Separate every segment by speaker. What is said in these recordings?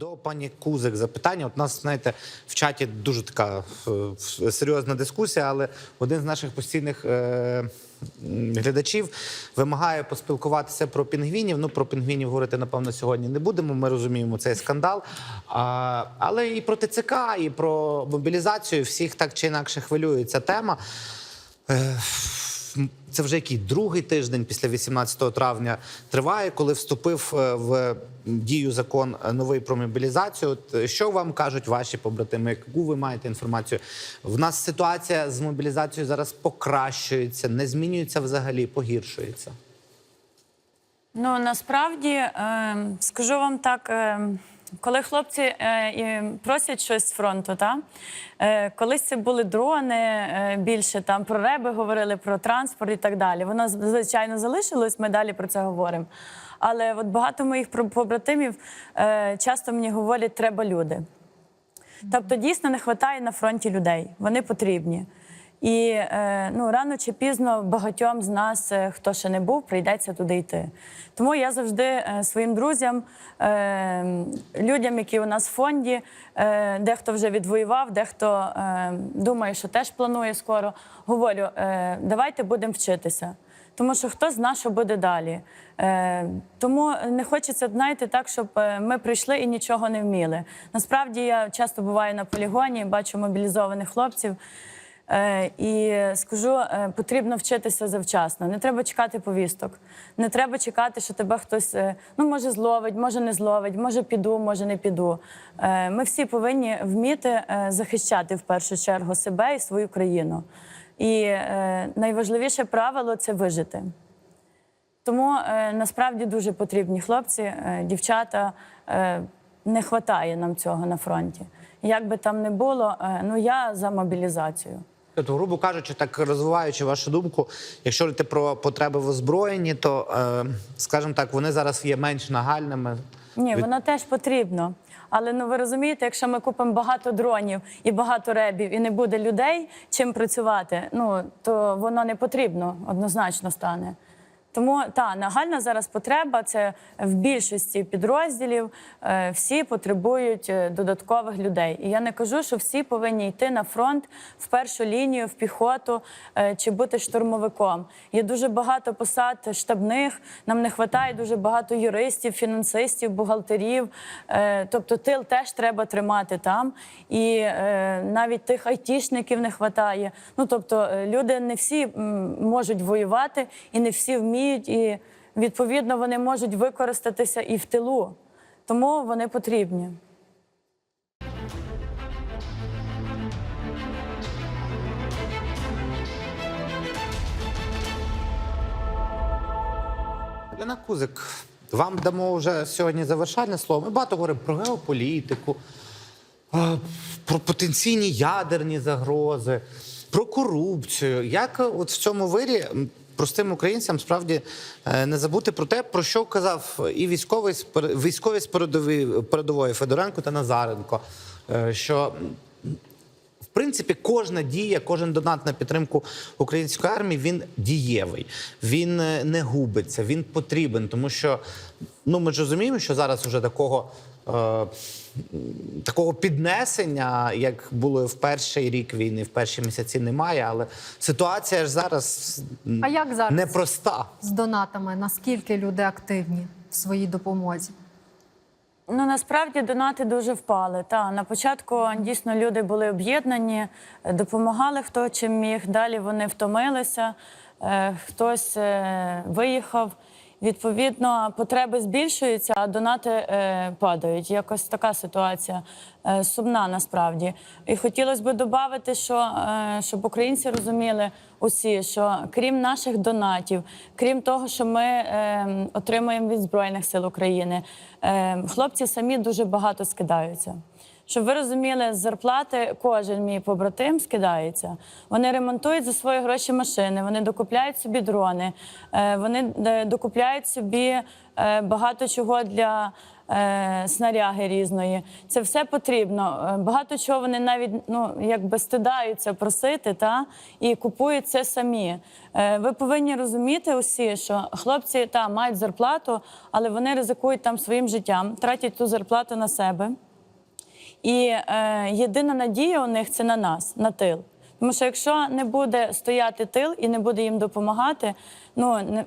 Speaker 1: До пані Кузик запитання. От у нас, знаєте, в чаті дуже така е, серйозна дискусія, але один з наших постійних е, глядачів вимагає поспілкуватися про пінгвінів. Ну, про пінгвінів говорити, напевно, сьогодні не будемо. Ми розуміємо цей скандал. А, але і про ТЦК, і про мобілізацію всіх так чи інакше хвилює ця тема. Це вже який другий тиждень після 18 травня триває, коли вступив е, в дію закон е, новий про мобілізацію. Е, Що вам кажуть ваші побратими? Яку ви маєте інформацію? В нас ситуація з мобілізацією зараз покращується, не змінюється взагалі, погіршується.
Speaker 2: Ну насправді е, скажу вам так, е, коли хлопці е, просять щось з фронту, та е, колись це були дрони е, більше там про реби говорили, про транспорт і так далі. Воно звичайно залишилось. Ми далі про це говоримо. Але от багато моїх побратимів е, часто мені говорять, треба люди. Тобто дійсно не вистачає на фронті людей. Вони потрібні. І е, ну, рано чи пізно багатьом з нас, е, хто ще не був, прийдеться туди йти. Тому я завжди е, своїм друзям, людям, які у нас в фонді, дехто вже відвоював, дехто думає, що теж планує скоро, говорю: давайте будемо вчитися. Тому що хто зна, що буде далі. Тому не хочеться, знаєте, так, щоб ми прийшли і нічого не вміли. Насправді я часто буваю на полігоні, бачу мобілізованих хлопців. Е, і скажу, е, потрібно вчитися завчасно. Не треба чекати повісток. Не треба чекати, що тебе хтось е, ну може зловить, може не зловить, може піду, може не піду. Ми всі повинні вміти захищати в першу чергу себе і свою країну. І найважливіше правило це вижити. Тому насправді дуже потрібні хлопці, дівчата. Не вистачає нам цього на фронті. Як би там не було, ну я за мобілізацію.
Speaker 1: От, грубо кажучи, так розвиваючи вашу думку, якщо говорити про потреби в озброєнні, то, е, скажімо так, вони зараз є менш нагальними.
Speaker 2: Ні, воно теж потрібно. Але ну ви розумієте, якщо ми купимо багато дронів і багато ребів, і не буде людей чим працювати, ну то воно не потрібно однозначно стане. Тому та нагальна зараз потреба це в більшості підрозділів. е, Всі потребують е, додаткових людей. І я не кажу, що всі повинні йти на фронт в першу лінію, в піхоту е, чи бути штурмовиком. Є дуже багато посад штабних. Нам не вистачає дуже багато юристів, фінансистів, бухгалтерів. Тобто тил теж треба тримати там. І навіть тих айтішників не вистачає. Ну тобто люди не всі можуть воювати і не всі вміють, і відповідно вони можуть використатися і в тилу. Тому вони потрібні.
Speaker 1: Лена Кузик, вам дамо вже сьогодні завершальне слово. Ми багато говоримо про геополітику, про потенційні ядерні загрози, про корупцію. Як от в цьому вирі простим українцям справді е, не забути про те, про що казав і військовий військові з передової, Федоренко та Назаренко, е, що в принципі, кожна дія, кожен донат на підтримку української армії він дієвий, він е, не губиться, він потрібен, тому що ну ми ж розуміємо, що зараз уже такого. Е, Такого піднесення, як було в перший рік війни, в перші місяці, немає. Але ситуація ж зараз
Speaker 3: А як зараз?
Speaker 1: непроста.
Speaker 3: з донатами, наскільки люди активні в своїй допомозі?
Speaker 2: Ну насправді донати дуже впали. Та на початку дійсно люди були об'єднані, допомагали хто чим міг. Далі вони втомилися, е, хтось е, виїхав. Відповідно, потреби збільшуються, а донати е, падають. Якось така ситуація е, сумна насправді. І хотілося б додати, що е, щоб українці розуміли усі, що крім наших донатів, крім того, що ми е, отримуємо від Збройних сил України, е, хлопці самі дуже багато скидаються. Щоб ви розуміли, з зарплати кожен мій побратим скидається. Вони ремонтують за свої гроші машини, вони докупляють собі дрони, е, вони е, докупляють собі е, багато чого для снаряги різної. Це все потрібно. Багато чого вони навіть ну якби стидаються просити, та і купують це самі. Ви повинні розуміти усі, що хлопці та мають зарплату, але вони ризикують там своїм життям, тратять ту зарплату на себе. І е, єдина надія у них це на нас, на тил. Тому що якщо не буде стояти тил і не буде їм допомагати, ну не,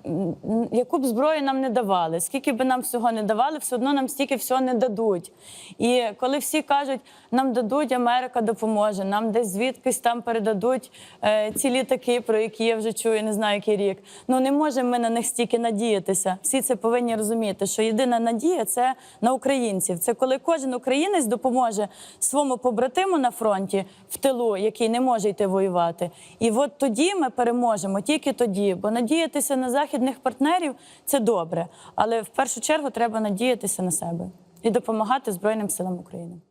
Speaker 2: яку б зброю нам не давали, скільки би нам всього не давали, все одно нам стільки всього не дадуть. І коли всі кажуть, нам дадуть, Америка допоможе, нам десь звідкись там передадуть е, ці літаки, про які я вже чую, не знаю який рік. Ну не можемо ми на них стільки надіятися. Всі це повинні розуміти, що єдина надія це на українців. Це коли кожен українець допоможе своєму побратиму на фронті в тилу, який не може йти воювати. І от тоді ми переможемо, тільки тоді. Бо надіятися на західних партнерів це добре. Але в першу чергу треба надіятися на себе і допомагати Збройним силам України.